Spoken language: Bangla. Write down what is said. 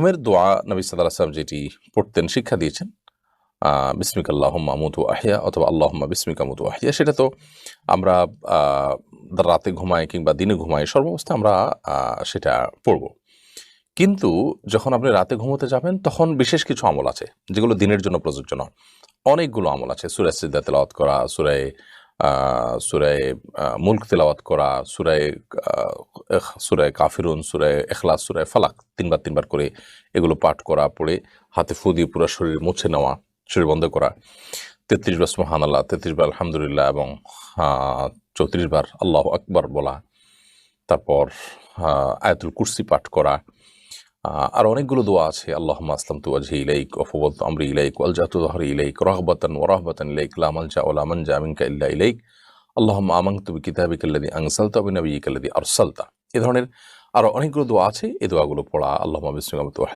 ঘুমের দোয়া নবী সাল্লাহ আসলাম যেটি পড়তেন, শিক্ষা দিয়েছেন। বিস্মিকা আল্লাহম্মা মুতু আহিয়া অথবা আল্লাহম্মা বিস্মিকা মুতু আহিয়া সেটা তো আমরা রাতে ঘুমাই কিংবা দিনে ঘুমাই সর্বাবস্থা আমরা সেটা পড়ব। কিন্তু যখন আপনি রাতে ঘুমোতে যাবেন, তখন বিশেষ কিছু আমল আছে, যেগুলো দিনের জন্য প্রযোজ্য নয়। অনেকগুলো আমল আছে সুরায় সিদ্ধা তেলাওয়াত করা, সুরায় সুরায় মুল্ক তেলাওয়াত করা, সুরায় সুরায় কাফিরুন, সুরায় এখলাস, সুরায় ফালাক, তিনবার তিনবার করে এগুলো পাঠ করা, পড়ে হাতে ফু দিয়ে পুরো শরীর মুছে নেওয়া, শরীর বন্ধ করা। তেত্রিশ বার সুহান আল্লাহ তেত্রিশ বার আলহামদুলিল্লাহ এবং চৌত্রিশ বার আল্লাহ আকবার বলা। তারপর আয়াতুল কুরসি পাঠ করা। আর অনেকগুলো দোয়া আছে। আল্লাহ আসলাম তু আজহি ইলাইক অফবত আমরি ইলাইক ওয়ালজাতু দহরি ইলাইক ও রহ ইলাইক লামালজা মালজা ওলা মানজা মিনকা ইল্লা ইলাইক। আল্লাহুম্মা আমানতু বিকিতাবিকা আল্লাযী আনসালতা ওয়া বিনাবিয়িকা আর আরসালতা। এ ধরনের আরও অনেকগুলো দোয়া আছে। এই দোয়াগুলো পড়া। আল্লাহ বিসমিকা